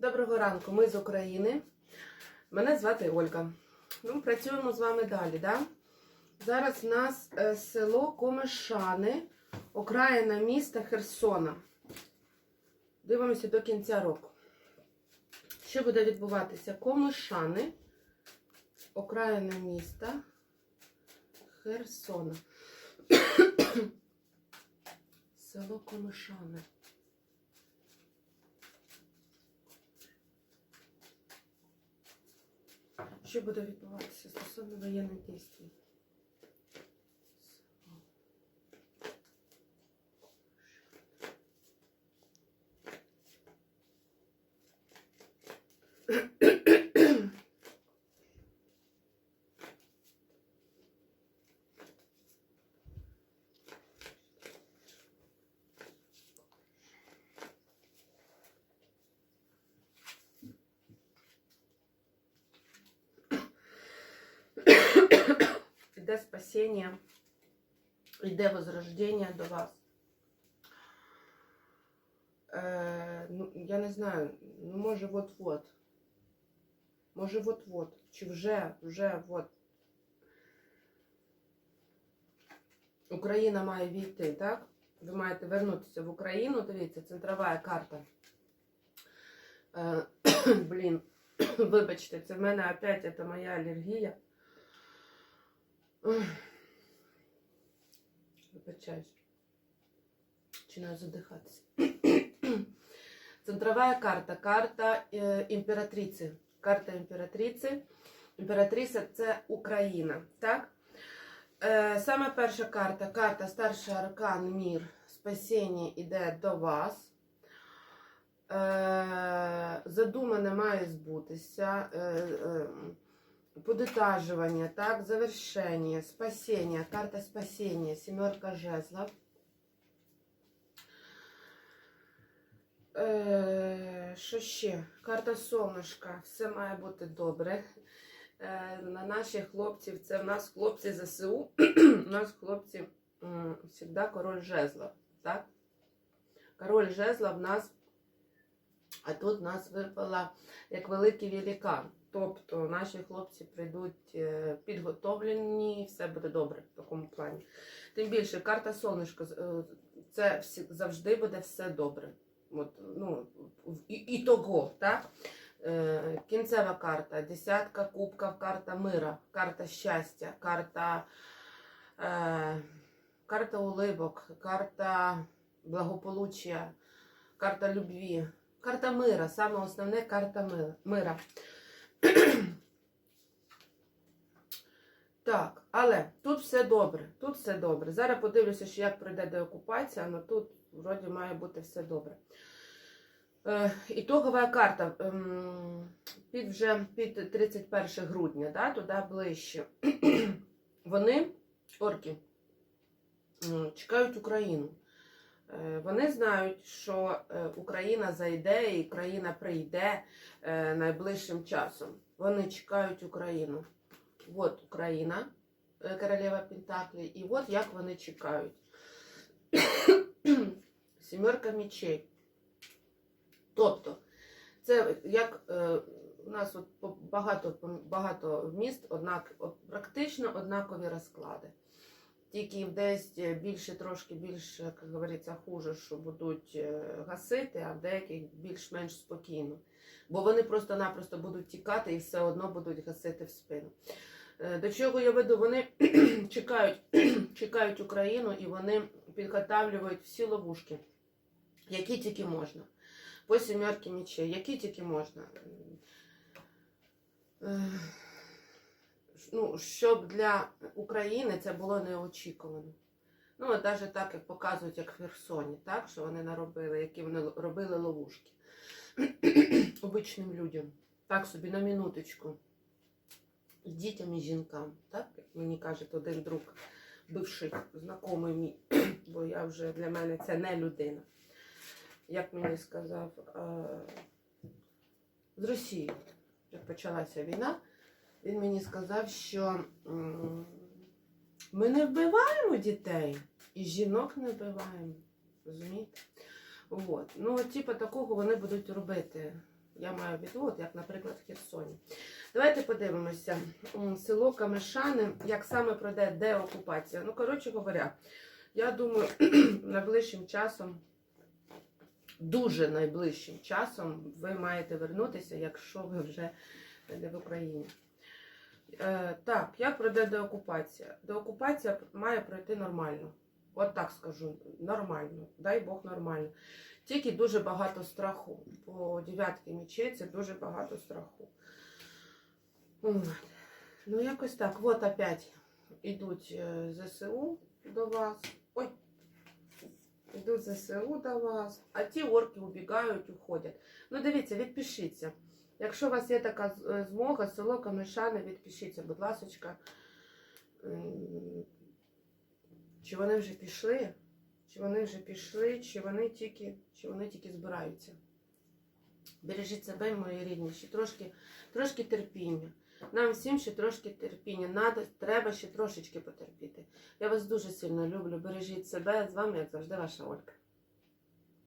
Доброго ранку, ми з України. Мене звати Ольга. Ну, працюємо з вами далі. Да? Зараз в нас е, село Комишани, окраїна міста Херсона. Дивимося до кінця року. Що буде відбуватися? Комишани, окраїна міста Херсона. Село Комишани. Що буде відбуватися стосовно воєнних дій? Спасіння, йде возрождення до вас. Е, ну, я не знаю, ну може вот-вот. Може вот-вот. Чи вже, вже от. Україна має війти, так? Ви маєте вернутися в Україну. Дивіться, центрова карта. Е, блін, вибачте, це в мене опять це моя алергія. Вибачаюсь. Починаю задихатися. Центрова карта. Карта е, імператриці. Карта імператриці. Імператриця це Україна. Так? Е, саме перша карта, карта Старший Аркан Мір. Спасіння іде до вас. Е, задумане має збутися. Подытаживание, так, завершение, спасение, карта спасения, семерка жезлов. Що ще? Карта сонечка. Все має бути добре. Е, На наших хлопців, це в нас хлопці ЗСУ, у нас хлопці завжди король жезлов. Так? Король жезла в нас, а тут нас випала як великий великан. Тобто наші хлопці прийдуть е, підготовлені, все буде добре в такому плані. Тим більше, карта сонечка, е, це завжди буде все добре. От, ну, і, і того, так? Е, Кінцева карта, десятка кубків, карта мира, карта щастя, карта, е, карта улибок, карта благополуччя, карта любві, карта мира, саме основне карта мира. Так, але тут все добре. Тут все добре. Зараз подивлюся, що як пройде деокупація, але тут вроді має бути все добре. Е, ітогова карта ем, під вже під 31 грудня, да, туди ближче. Вони, орки, чекають Україну. Е, Вони знають, що е, Україна зайде і Україна прийде е, найближчим часом. Вони чекають Україну. От Україна, королева Пентаклі, і от як вони чекають. Сімерка мечей. Тобто, це як у нас от багато, багато міст, однак, практично однакові розклади. Тільки десь більше, трошки більше, як говориться, хуже, що будуть е, гасити, а в деяких більш-менш спокійно. Бо вони просто-напросто будуть тікати і все одно будуть гасити в спину. Е, До чого я веду? Вони чекають, чекають Україну і вони підготавлюють всі ловушки, які тільки можна. По сімерки мечей, які тільки можна. Ну, щоб для України це було неочікувано. Ну, от навіть так, як показують, як в Херсоні, так, що вони наробили, які вони робили ловушки обичним людям. Так собі на минуточку. Дітям і жінкам, так? Як мені каже один друг, бивший знайомий мій, бо я вже для мене це не людина. Як мені сказав, е, з Росією, як почалася війна, він мені сказав, що ми не вбиваємо дітей і жінок не вбиваємо. Розумієте? От. Ну, типу, такого вони будуть робити. Я маю в виду, от як, наприклад, в Херсоні. Давайте подивимося. Село Камишани, як саме пройде деокупація. Ну, коротше говоря, я думаю, найближчим часом, дуже найближчим часом ви маєте вернутися, якщо ви вже не в Україні. Е, так, як пройде деокупація? Деокупація має пройти нормально. От так скажу, нормально. Дай Бог нормально. Тільки дуже багато страху. По дев'ятки мечей це дуже багато страху. Ну, якось так. От опять ідуть е, ЗСУ до вас. Ой. Ідуть ЗСУ до вас, а ті орки убігають, уходять. Ну, дивіться, відпишіться. Якщо у вас є така е, змога, село Камишани, відпишіться, будь ласочка. Чи вони вже пішли? Чи вони вже пішли, чи вони тільки, чи вони тільки збираються? Бережіть себе, мої рідні, ще трошки, трошки терпіння. Нам всім ще трошки терпіння. Надо, треба ще трошечки потерпіти. Я вас дуже сильно люблю. Бережіть себе. З вами, як завжди, ваша Ольга.